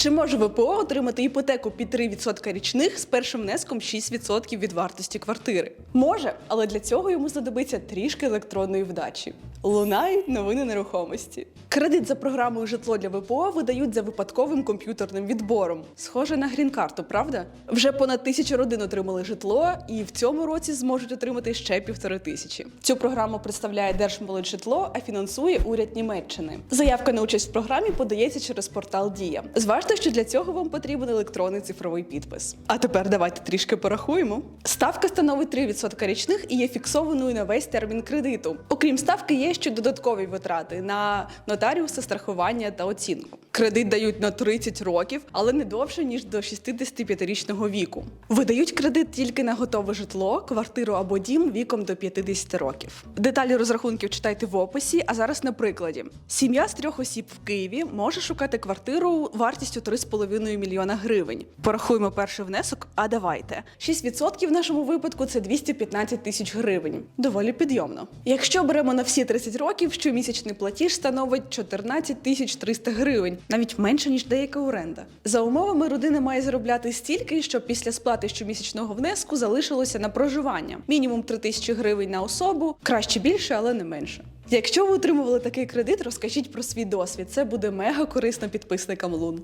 Чи може ВПО отримати іпотеку під 3% річних з першим внеском 6% від вартості квартири? Може, але для цього йому знадобиться трішки електронної вдачі. Лунають новини нерухомості. Кредит за програмою житло для ВПО видають за випадковим комп'ютерним відбором. Схоже на грін-карту, правда? Вже понад тисячу родин отримали житло, і в цьому році зможуть отримати ще півтори тисячі. Цю програму представляє Держмолоджитло, а фінансує уряд Німеччини. Заявка на участь в програмі подається через портал Дія. Зважте, що для цього вам потрібен електронний цифровий підпис. А тепер давайте трішки порахуємо. Ставка становить 3% річних і є фіксованою на весь термін кредиту. Окрім ставки, є ще додаткові витрати на нотаріуси, страхування та оцінку. Кредит дають на 30 років, але не довше ніж до 65-річного віку. Видають кредит тільки на готове житло, квартиру або дім віком до 50 років. Деталі розрахунків читайте в описі. А зараз на прикладі: сім'я з трьох осіб в Києві може шукати квартиру вартістю 3,5 мільйона гривень. Порахуємо перший внесок. А давайте 6% в нашому випадку це 215 тисяч гривень. Доволі підйомно. Якщо беремо на всі 30 років, щомісячний платіж становить 14 тисяч 300 гривень, навіть менше ніж деяка оренда. За умовами родина має заробляти стільки, щоб після сплати щомісячного внеску залишилося на проживання. Мінімум 3 тисячі гривень на особу, краще більше, але не менше. Якщо ви отримували такий кредит, розкажіть про свій досвід. Це буде мега корисно підписникам Лун.